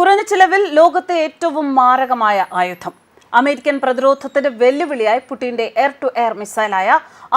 കുറഞ്ഞ ചിലവിൽ ലോകത്തെ ഏറ്റവും മാരകമായ ആയുധം. അമേരിക്കൻ പ്രതിരോധത്തിന്റെ വെല്ലുവിളിയായി പുടിന്റെ എയർ ടു എയർ മിസൈലായ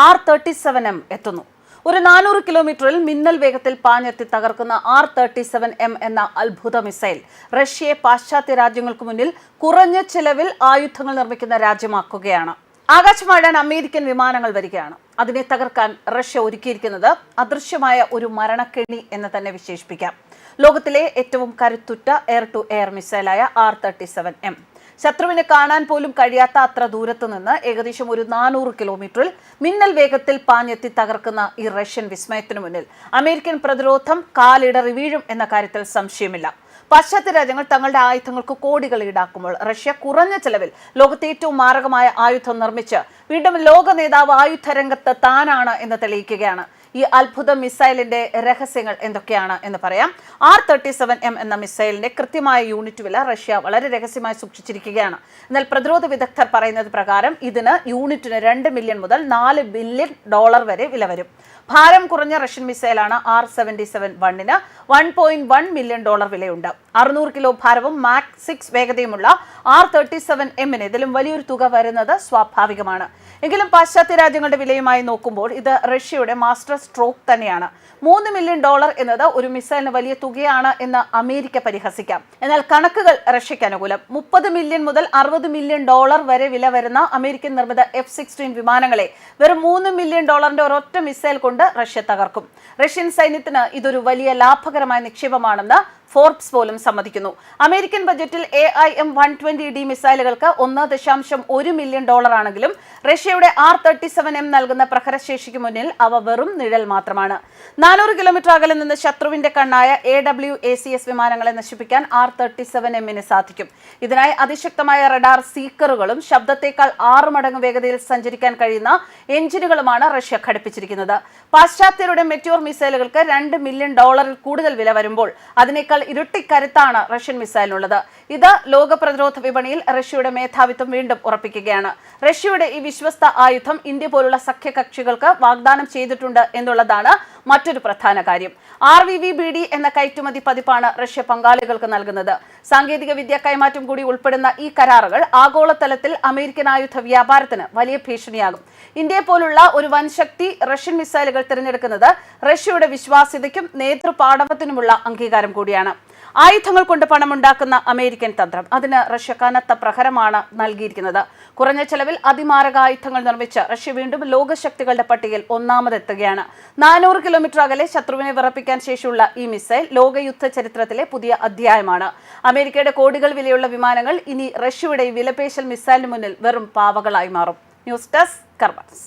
ആർ തേർട്ടി സെവൻ എം എത്തുന്നു. ഒരു നാനൂറ് കിലോമീറ്ററിൽ മിന്നൽ വേഗത്തിൽ പാഞ്ഞെത്തി തകർക്കുന്ന ആർ തേർട്ടി സെവൻ എം എന്ന അത്ഭുത മിസൈൽ റഷ്യയെ പാശ്ചാത്യ രാജ്യങ്ങൾക്ക് മുന്നിൽ കുറഞ്ഞ ചിലവിൽ ആയുധങ്ങൾ നിർമ്മിക്കുന്ന രാജ്യമാക്കുകയാണ്. ആകാശമാടാൻ അമേരിക്കൻ വിമാനങ്ങൾ വരികയാണ്. അതിനെ തകർക്കാൻ റഷ്യ ഒരുക്കിയിരിക്കുന്നത് അദൃശ്യമായ ഒരു മരണക്കെണി എന്ന് തന്നെ വിശേഷിപ്പിക്കാം. ലോകത്തിലെ ഏറ്റവും കരുത്തുറ്റ എയർ ടു എയർ മിസൈലായ ആർ തേർട്ടി സെവൻ എം ശത്രുവിനെ കാണാൻ പോലും കഴിയാത്ത അത്ര ദൂരത്തു നിന്ന് ഏകദേശം ഒരു നാനൂറ് കിലോമീറ്ററിൽ മിന്നൽ വേഗത്തിൽ പാഞ്ഞെത്തി തകർക്കുന്ന ഈ റഷ്യൻ വിസ്മയത്തിനു മുന്നിൽ അമേരിക്കൻ പ്രതിരോധം കാലിടറി വീഴും എന്ന കാര്യത്തിൽ സംശയമില്ല. പാശ്ചാത്യ രാജ്യങ്ങൾ തങ്ങളുടെ ആയുധങ്ങൾക്ക് കോടികൾ ഈടാക്കുമ്പോൾ റഷ്യ കുറഞ്ഞ ചെലവിൽ ലോകത്തെ ഏറ്റവും മാരകമായ ആയുധം നിർമ്മിച്ച് വീണ്ടും ലോക നേതാവ് ആയുധ രംഗത്ത് താനാണ് എന്ന് തെളിയിക്കുകയാണ്. ഈ അത്ഭുത മിസൈലിന്റെ രഹസ്യങ്ങൾ എന്തൊക്കെയാണ് എന്ന് പറയാം. ആർ തേർട്ടി സെവൻ എം എന്ന മിസൈലിന്റെ കൃത്യമായ യൂണിറ്റ് വില റഷ്യ വളരെ രഹസ്യമായി സൂക്ഷിച്ചിരിക്കുകയാണ്. എന്നാൽ പ്രതിരോധ വിദഗ്ധർ പറയുന്നത് പ്രകാരം ഇതിന് യൂണിറ്റിന് രണ്ട് മില്യൺ മുതൽ നാല് ബില്യൺ ഡോളർ വരെ വില വരും. ഭാരം കുറഞ്ഞ റഷ്യൻ മിസൈലാണ് ആർ സെവന്റി സെവൻ വണ്ണിന് one point one million dollar വിലയുണ്ട്. അറുന്നൂറ് കിലോ ഭാരവും മാക് സിക്സ് വേഗതയുമുള്ള ആർ തേർട്ടി സെവൻ എമ്മിന് ഇതിലും വലിയൊരു തുക വരുന്നത് സ്വാഭാവികമാണ്. എങ്കിലും പാശ്ചാത്യ രാജ്യങ്ങളുടെ വിലയുമായി നോക്കുമ്പോൾ ഇത് റഷ്യയുടെ മാസ്റ്റർ സ്ട്രോക്ക് തന്നെയാണ്. മൂന്ന് മില്യൺ ഡോളർ എന്നത് ഒരു മിസൈലിന് വലിയ തുകയാണ് എന്ന് അമേരിക്ക പരിഹസിക്കാം. എന്നാൽ കണക്കുകൾ റഷ്യയ്ക്ക് അനുകൂലം. മുപ്പത് മില്യൺ മുതൽ അറുപത് മില്യൺ ഡോളർ വരെ വില വരുന്ന അമേരിക്കൻ നിർമ്മിത എഫ് സിക്സ്റ്റീൻ വിമാനങ്ങളെ വെറും മൂന്ന് മില്യൺ ഡോളറിന്റെ ഒരൊറ്റ മിസൈൽ കൊണ്ട് റഷ്യ തകർക്കും. റഷ്യൻ സൈന്യത്തിന് ഇതൊരു വലിയ ലാഭകരമായ നിക്ഷേപമാണെന്ന് ഫോർബ്സ് പോലും സമ്മതിക്കുന്നു. അമേരിക്കൻ ബജറ്റിൽ A I M one twenty D മിസൈലുകൾക്ക് ഒന്ന് ദശാംശം ഒരു മില്യൺ ഡോളർ ആണെങ്കിലും റഷ്യയുടെ ആർ തേർട്ടി സെവൻ എം നൽകുന്ന പ്രഹരശേഷിക്ക് മുന്നിൽ അവ വെറും നിഴൽ മാത്രമാണ്. നാനൂറ് കിലോമീറ്റർ അകലെ നിന്ന് ശത്രുവിന്റെ കണ്ണായ A W A C S വിമാനങ്ങളെ നശിപ്പിക്കാൻ ആർ തേർട്ടി സെവൻ എമ്മിന് സാധിക്കും. ഇതിനായി അതിശക്തമായ റഡാർ സീക്കറുകളും ശബ്ദത്തേക്കാൾ ആറ് മടങ്ങ് വേഗതയിൽ സഞ്ചരിക്കാൻ കഴിയുന്ന എഞ്ചിനുകളുമാണ് റഷ്യ ഘടിപ്പിച്ചിരിക്കുന്നത്. പാശ്ചാത്യരുടെ മെറ്റ്യൂർ മിസൈലുകൾക്ക് രണ്ട് മില്യൺ ഡോളറിൽ കൂടുതൽ വില വരുമ്പോൾ അതിനേക്കാൾ ഇരട്ടിക്കരുത്താണ് റഷ്യൻ മിസൈലിനുള്ളത് ഇത് ലോക പ്രതിരോധ വിപണിയിൽ റഷ്യയുടെ മേധാവിത്വം വീണ്ടും ഉറപ്പിക്കുകയാണ്. റഷ്യയുടെ ഈ വിശ്വസ്ത ആയുധം ഇന്ത്യ പോലുള്ള സഖ്യകക്ഷികൾക്ക് വാഗ്ദാനം ചെയ്തിട്ടുണ്ട് എന്നുള്ളതാണ് മറ്റൊരു പ്രധാന കാര്യം. R V V B D എന്ന കയറ്റുമതി പതിപ്പാണ് റഷ്യ പങ്കാളികൾക്ക് നൽകുന്നത്. സാങ്കേതിക വിദ്യ കൈമാറ്റം കൂടി ഉൾപ്പെടുന്ന ഈ കരാറുകൾ ആഗോളതലത്തിൽ അമേരിക്കൻ ആയുധ വ്യാപാരത്തിന് വലിയ ഭീഷണിയാകും. ഇന്ത്യയെ പോലുള്ള ഒരു വൻശക്തി റഷ്യൻ മിസൈലുകൾ തിരഞ്ഞെടുക്കുന്നത് റഷ്യയുടെ വിശ്വാസ്യതയ്ക്കും നേതൃപാടവത്തിനുമുള്ള അംഗീകാരം കൂടിയാണ്. ആയുധങ്ങൾ കൊണ്ട് പണമുണ്ടാക്കുന്ന അമേരിക്കൻ തന്ത്രം. അതിന് റഷ്യ കനത്ത പ്രഹരമാണ് നൽകിയിരിക്കുന്നത്. കുറഞ്ഞ ചെലവിൽ അതിമാരക ആയുധങ്ങൾ നിർമ്മിച്ച് റഷ്യ വീണ്ടും ലോകശക്തികളുടെ പട്ടികയിൽ ഒന്നാമതെത്തുകയാണ്. നാനൂറ് കിലോമീറ്റർ അകലെ ശത്രുവിനെ വിറപ്പിക്കാൻ ശേഷിയുള്ള ഈ മിസൈൽ ലോകയുദ്ധ ചരിത്രത്തിലെ പുതിയ അധ്യായമാണ്. അമേരിക്കയുടെ കോടികൾ വിലയുള്ള വിമാനങ്ങൾ ഇനി റഷ്യയുടെ വിലപേശൽ മിസൈലിന് മുന്നിൽ വെറും പാവകളായി മാറും. News desk കർബൻസ്